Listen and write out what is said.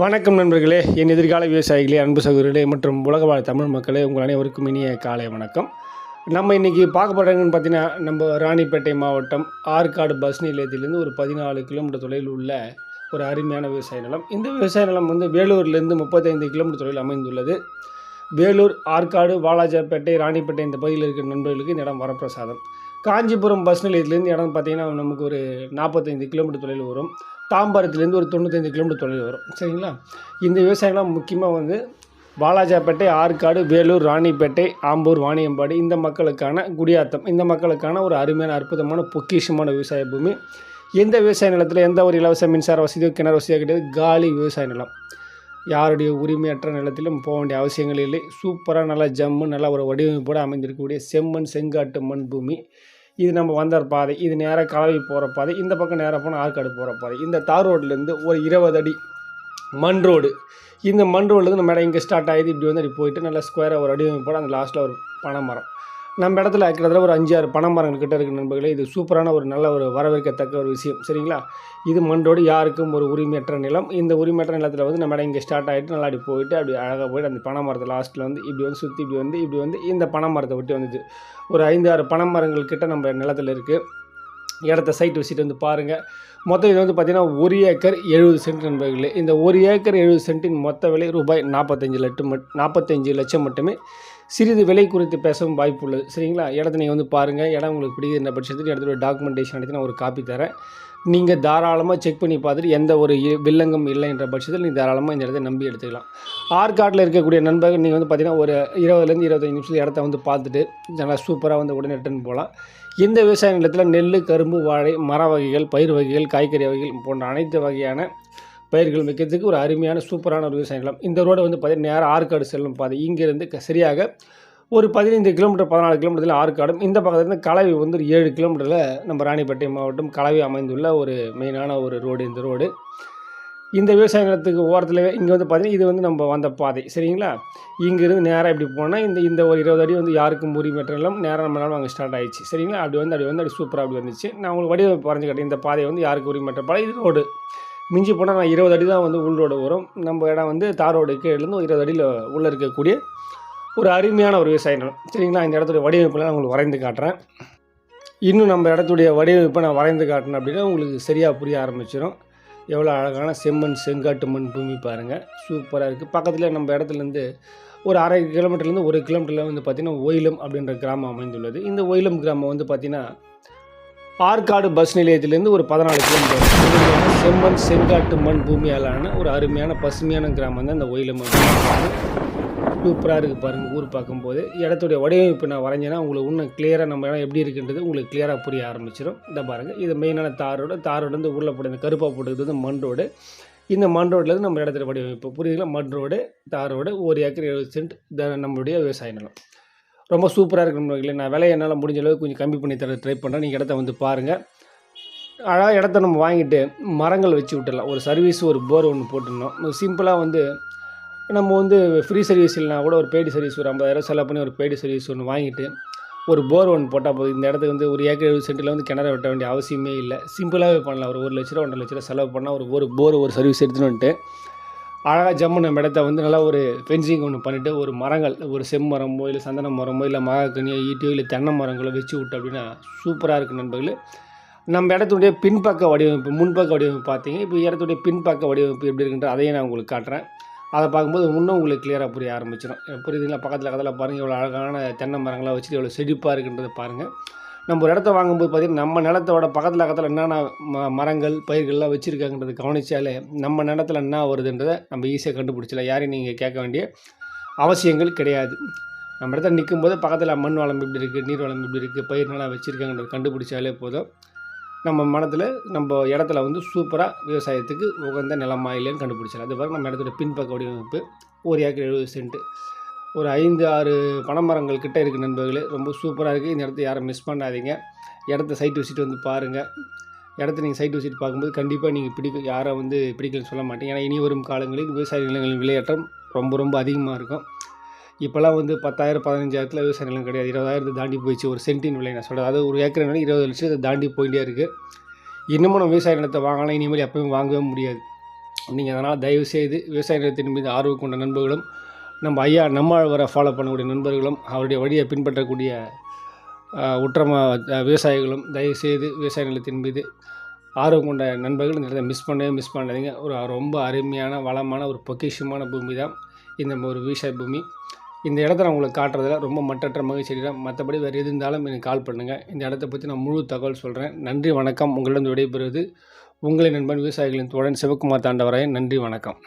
வணக்கம் நண்பர்களே என் எதிர்கால விவசாயிகளே அன்பு சகோதரர்களே மற்றும் உலக வாழ் தமிழ் மக்களே உங்கள் அனைவருக்கும் இனிய காலை வணக்கம். நம்ம இன்றைக்கி பார்க்க போகிறாங்கன்னு பார்த்தீங்கன்னா நம்ம ராணிப்பேட்டை மாவட்டம் ஆற்காடு பஸ் நிலையத்திலேருந்து ஒரு பதினாலு கிலோமீட்டர் தொலைவில் உள்ள ஒரு அருமையான விவசாய நிலம். இந்த விவசாய நிலம் வந்து வேலூர்லேருந்து முப்பத்தைந்து கிலோமீட்டர் தொலைவில் அமைந்துள்ளது. வேலூர் ஆற்காடு வாலாஜாப்பேட்டை ராணிப்பேட்டை இந்த பகுதியில் இருக்கிற நண்பர்களுக்கு இந்த இடம் வரப்பிரசாதம். காஞ்சிபுரம் பஸ் நிலையத்திலேருந்து இடம் பார்த்தீங்கன்னா நமக்கு ஒரு நாற்பத்தைந்து கிலோமீட்டர் தொலைவில் வரும். தாம்பரத்துலேருந்து ஒரு தொண்ணூத்தஞ்சு கிலோமீட்டர் தொலைவில் வரும். சரிங்களா? இந்த விவசாயம்லாம் முக்கியமாக வந்து வாலாஜாப்பேட்டை ஆற்காடு வேலூர் ராணிப்பேட்டை ஆம்பூர் வாணியம்பாடி இந்த மக்களுக்கான குடியாத்தம் இந்த மக்களுக்கான ஒரு அருமையான அற்புதமான பொக்கிஷமான விவசாய பூமி. எந்த விவசாய நிலத்தில் எந்த ஒரு இலவச மின்சார வசதியோ கிணறு வசதியோ கிடையாது காலி விவசாய நிலம். யாருடைய உரிமையற்ற நிலத்திலும் போக வேண்டிய அவசியங்கள் இல்லை. சூப்பராக நல்லா ஜம்மு நல்லா ஒரு வடிவமைப்போடு அமைந்திருக்கக்கூடிய செம்மண் செங்காட்டு மண் பூமி. இது நம்ம வந்த பாதை இது நேராக கலவை போகிற பாதை இந்த பக்கம் நேராக போனால் ஆற்காடு போகிற பாதை. இந்த தார் ரோட்லேருந்து ஒரு இருபது அடி மண் ரோடு. இந்த மண் ரோட்லேருந்து நம்ம இடம் இங்கே ஸ்டார்ட் ஆகிது. இப்படி வந்து அப்படி போயிட்டு நல்லா ஸ்கொயராக ஒரு அடி போட அந்த லாஸ்ட்டில் ஒரு பனை மரம் நம்ம இடத்துல கிட்டத்தட்ட ஒரு அஞ்சு ஆறு பனைமரங்கள் கிட்ட இருக்க நண்பர்களே. இது சூப்பரான ஒரு நல்ல ஒரு வரவேற்கத்தக்க ஒரு விஷயம். சரிங்களா? இது மண்டோடு யாருக்கும் ஒரு உரிமையற்ற நிலம். இந்த உரிமையற்ற நிலத்தில் வந்து நம்ம இடம் இங்கே ஸ்டார்ட் ஆகிட்டு நல்லா அப்படி போயிட்டு அப்படி அழகாக போயிட்டு அந்த பனை மரத்தை லாஸ்ட்டில் வந்து இப்படி வந்து சுற்றி இப்படி வந்து இப்படி வந்து இந்த பனை மரத்தை விட்டு வந்துச்சு. ஒரு ஐந்து ஆறு பனை மரங்கள் கிட்ட நம்ம நிலத்தில் இருக்குது இடத்த சைட் விசிட் வந்து பாருங்கள் மொத்தம் இது வந்து பார்த்திங்கன்னா ஒரு ஏக்கர் எழுபது சென்ட் நண்பர்களே. இந்த ஒரு ஏக்கர் எழுபது சென்ட்டின் மொத்த விலை ரூபாய் நாற்பத்தஞ்சு லட்சம் மட் நாற்பத்தஞ்சு லட்சம் மட்டுமே. சிறிது விலை குறித்து பேசவும் வாய்ப்பு உள்ளது. சரிங்களா? இடத்த நீங்கள் வந்து பாருங்கள் இடம் உங்களுக்கு பிடிக்கிற பட்சத்துக்கு இடத்துல டாக்குமெண்டேஷன் எடுத்து நான் ஒரு காப்பி தரேன். நீங்கள் தாராளமாக செக் பண்ணி பார்த்துட்டு எந்த ஒரு இ- வில்லங்கம் இல்லைன்ற பட்சத்தில் நீங்கள் தாராளமாக இந்த இடத்த நம்பி எடுத்துக்கலாம். ஆற்காட்டில் இருக்கக்கூடிய நண்பர்கள் நீங்கள் வந்து பார்த்தீங்கன்னா ஒரு இருபதுலேருந்து இருபத்தஞ்சு நிமிஷத்தில் இடத்த வந்து பார்த்துட்டு நல்லா சூப்பராக வந்து உடனே ரிட்டர்ன் போகலாம். இந்த விவசாய நிலத்தில் நெல் கரும்பு வாழை மர வகைகள் பயிர் வகைகள் காய்கறி வகைகள் போன்ற அனைத்து வகையான பயிர்கள் வைக்கிறதுக்கு ஒரு அருமையான சூப்பரான ஒரு விவசாய நிலம். இந்த ரோடு வந்து பார்த்தீங்கன்னா நேராக ஆற்காடு செல்லும் பாதை. இங்கேருந்து சரியாக ஒரு பதினைந்து கிலோமீட்டர் பதினாலு கிலோமீட்டரில் ஆற்காடும் இந்த பக்கத்துலேருந்து கலவை வந்து ஒரு ஏழு கிலோமீட்டரில் நம்ம ராணிப்பேட்டை மாவட்டம் கலவை அமைந்துள்ள ஒரு மெயினான ஒரு ரோடு இந்த ரோடு. இந்த விவசாய நிலத்துக்கு ஓரத்தில் இங்கே வந்து பார்த்தீங்கன்னா இது வந்து நம்ம வந்த பாதை. சரிங்களா? இங்கேருந்து நேராக இப்படி போனால் இந்த இந்த ஒரு இருபது அடி வந்து யாருக்கும் உரிமற்ற நிலம் நேராக நாளும் அங்கே ஸ்டார்ட் ஆயிடுச்சு. சரிங்களா? அப்படி வந்து அப்படி வந்து அப்படி சூப்பராக அப்படி வந்துச்சு. நான் உங்களுக்கு வடிவமைப்பு வரைஞ்சு காட்டேன் இந்த பாதை வந்து யாருக்கு உரிமற்ற பாதை. இது ரோடு. மிஞ்சி போனால் நான் இருபது அடி தான் வந்து உள்ளோட வரும் நம்ம இடம் வந்து தாரோடு கீழேருந்து ஒரு இருபது அடியில் உள்ளே இருக்கக்கூடிய ஒரு அருமையான ஒரு விவசாய நிலம். சரிங்களா? இந்த இடத்துடைய வடிவமைப்பில் நான் உங்களுக்கு வரைந்து காட்டுறேன். இன்னும் நம்ம இடத்துடைய வடிவமைப்பை நான் வரைந்து காட்டினேன் அப்படின்னா உங்களுக்கு சரியாக புரிய ஆரம்பிச்சிடும் எவ்வளோ அழகான செம்மண் செங்காட்டு மண் பூமி பாருங்கள் சூப்பராக இருக்குது பக்கத்தில் நம்ம இடத்துலேருந்து ஒரு அரை கிலோமீட்டர்லேருந்து ஒரு கிலோமீட்டரில் வந்து பார்த்திங்கன்னா ஒயிலம் அப்படின்ற கிராமம் அமைந்துள்ளது. இந்த ஒயிலம் கிராமம் வந்து பார்த்திங்கன்னா ஆற்காடு பஸ் நிலையத்திலேருந்து ஒரு பதினாலு கிலோமீட்டர் செம்மண் செங்காட்டு மண் பூமியாலான ஒரு அருமையான பசுமையான கிராமம் தான் இந்த ஒயிலம் சூப்பராக இருக்குது பாருங்கள் ஊர் பார்க்கும்போது. இடத்துடைய வடிவமைப்பு நான் வரைஞ்சேன்னா உங்களுக்கு இன்னும் கிளியராக நம்ம இடம் எப்படி இருக்குன்றது உங்களுக்கு கிளியராக புரிய ஆரம்பிச்சிடும் இந்த பாருங்கள் இது மெயினான தார் ரோடு. வந்து உள்ள போட்டு இந்த கருப்பாக போட்டுக்கிறது வந்து மண் ரோடு. இந்த மண் ரோட்லேருந்து நம்ம இடத்துல வடிவமைப்பு. புரியுதுங்களா? மண் ரோடு தார் ரோடு ஒரு ஏக்கர் எழுபது சென்ட் நம்மளுடைய விவசாய நிலம். ரொம்ப சூப்பராக இருக்கணும் இல்லை நான் விலையை என்னால் முடிஞ்ச அளவுக்கு கொஞ்சம் கம்மி பண்ணி தர ட்ரை பண்ணுறேன் நீங்கள் இடத்த வந்து பாருங்கள் அழகாக இடத்த நம்ம வாங்கிட்டு மரங்கள் வச்சு விட்டுடலாம். ஒரு சர்வீஸ் ஒரு போர் ஒன்று போட்டுருந்தோம் சிம்பிளாக வந்து நம்ம வந்து ஃப்ரீ சர்வீஸ் இல்லைனா கூட ஒரு பெய்டு சர்வீஸ் ஒரு ஐம்பதாயிரம் செலவு பண்ணி ஒரு பெய்டு சர்வீஸ் ஒன்று வாங்கிட்டு ஒரு போர் ஒன்று போட்டால் போதும். இந்த இடத்துக்கு வந்து ஒரு ஏக்கர் எழுபது சென்ட்டில் வந்து கிணறு வெட்ட வேண்டிய அவசியமே இல்லை. சிம்பிளாகவே பண்ணலாம். ஒரு ஒரு லட்ச ரூபா ஒன்றரை லட்ச ரூபா செலவு பண்ணால் ஒரு ஒரு போர் ஒரு சர்வீஸ் எடுத்துன்னு வந்துட்டு அழகாக ஜம்மு நம்ம இடத்த வந்து நல்லா ஒரு ஃபென்சிங் ஒன்று பண்ணிவிட்டு ஒரு மரங்கள் ஒரு செம்மரமோ இல்லை சந்தன மரமோ இல்லை மகாக்கனியோ ஈட்டியோ இல்லை தென்னை மரங்களோ வச்சு விட்டு அப்படின்னா சூப்பராக இருக்குது நண்பர்களே. நம்ம இடத்துடைய பின்பக்க வடிவமைப்பு முன்பக்க வடிவமைப்பு பார்த்தீங்க. இப்போ இடத்துடைய பின்பக்க வடிவமைப்பு எப்படி இருக்குன்ற அதையும் நான் உங்களுக்கு காட்டுறேன். அதை பார்க்கும்போது இன்னும் உங்களுக்கு கிளியராக புரிய ஆரம்பிச்சிடும் புரியுதுங்களா? பக்கத்தில் கதையில் பாருங்கள் எவ்வளோ அழகான தென்னை மரங்களாக வச்சுட்டு எவ்வளோ செழிப்பாக இருக்குன்றதை பாருங்கள் நம்ம ஒரு இடத்த வாங்கும்போது பார்த்திங்கன்னா நம்ம நிலத்தோட பக்கத்தில் பக்கத்தில் என்னென்ன ம மரங்கள் பயிர்கள்லாம் வச்சுருக்காங்கன்றது கவனிச்சாலே நம்ம நிலத்துல என்ன வருதுன்றதை நம்ம ஈஸியாக கண்டுபிடிச்சலாம் யாரையும் நீங்கள் கேட்க வேண்டிய அவசியங்கள் கிடையாது. நம்ம இடத்துல நிற்கும்போது பக்கத்தில் மண் வளம் எப்படி இருக்குது நீர் வளம் எப்படி இருக்குது பயிர் நல்லா வச்சுருக்காங்கன்றது கண்டுபிடிச்சாலே போதும். நம்ம மனத்தில் நம்ம இடத்துல வந்து சூப்பராக விவசாயத்துக்கு உகந்த நிலமா இல்லைன்னு கண்டுபிடிச்சிடலாம். அது பாருங்க நம்ம இடத்துல பின்பக்க வடிவமைப்பு ஒரு ஏக்கர் எழுபது சென்ட்டு ஒரு ஐந்து ஆறு பனைமரங்கள் கிட்டே இருக்குது நண்பர்களே. ரொம்ப சூப்பராக இருக்குது இந்த இடத்த யாரும் மிஸ் பண்ணாதீங்க. இடத்த சைட் விசிட் வந்து பாருங்கள் இடத்த நீங்கள் சைட் விசிட் பார்க்கும்போது கண்டிப்பாக நீங்கள் பிடிக்கும் யாரை வந்து பிடிக்கலன்னு சொல்ல மாட்டீங்க. ஏன்னா இனி வரும் காலங்களில் விவசாய நிலங்களின் விலையேற்றம் ரொம்ப ரொம்ப அதிகமாக இருக்கும். இப்போல்லாம் வந்து பத்தாயிரம் பதினஞ்சாயிரத்தில் விவசாய நிலம் கிடையாது. இருபதாயிரத்தை தாண்டி போயிடுச்சு. ஒரு சென்டின் விலை நான் சொல்கிறேன் அது ஒரு ஏக்கர் நிலம் இருபது லட்சத்தை தாண்டி போயிட்டே இருக்குது இன்னமும் நம்ம விவசாய நிலத்தை வாங்கலாம். இனிமேல் எப்பவும் வாங்கவே முடியாது. நீங்கள் அதனால் தயவு செய்து விவசாய நிலத்தின் மீது ஆர்வம் கொண்ட நண்பர்களும் நம்ம ஐயா நம்மாழ்வரை ஃபாலோ பண்ணக்கூடிய நண்பர்களும் அவருடைய வழியை பின்பற்றக்கூடிய உற்றம விவசாயிகளும் தயவுசெய்து விவசாய நிலத்தின் மீது ஆர்வம் கொண்ட நண்பர்கள் இந்த இடத்த மிஸ் பண்ணவே மிஸ் பண்ணாதீங்க. ஒரு ரொம்ப அருமையான வளமான ஒரு பொக்கிஷமான பூமி தான் இந்த ஒரு விவசாய பூமி. இந்த இடத்த நான் உங்களுக்கு காட்டுறதுல ரொம்ப மற்றற்ற மகிழ்ச்சி அடைகிறேன். மற்றபடி வேறு எது இருந்தாலும் எனக்கு கால் பண்ணுங்கள் இந்த இடத்த பற்றி நான் முழு தகவல் சொல்கிறேன் நன்றி வணக்கம். உங்களிடம் விடைபெறுவது உங்களின் நண்பன் விவசாயிகளின் தோழன் சிவகுமார் தாண்டவராயன். நன்றி வணக்கம்.